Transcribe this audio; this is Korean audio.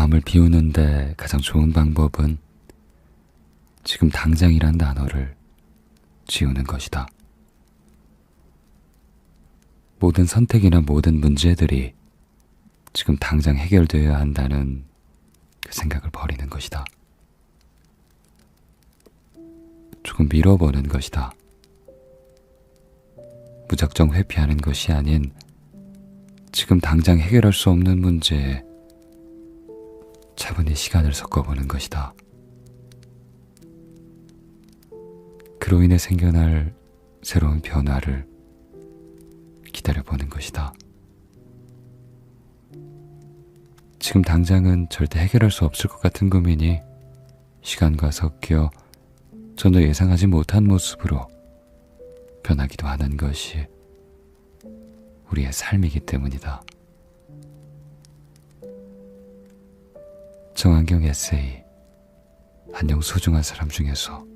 마음을 비우는데 가장 좋은 방법은 지금 당장이란 단어를 지우는 것이다. 모든 선택이나 모든 문제들이 지금 당장 해결되어야 한다는 그 생각을 버리는 것이다. 조금 미뤄보는 것이다. 무작정 회피하는 것이 아닌 지금 당장 해결할 수 없는 문제에 차분히 시간을 섞어보는 것이다. 그로 인해 생겨날 새로운 변화를 기다려보는 것이다. 지금 당장은 절대 해결할 수 없을 것 같은 고민이 시간과 섞여 전혀 예상하지 못한 모습으로 변하기도 하는 것이 우리의 삶이기 때문이다. 정한경 에세이 안녕 소중한 사람 중에서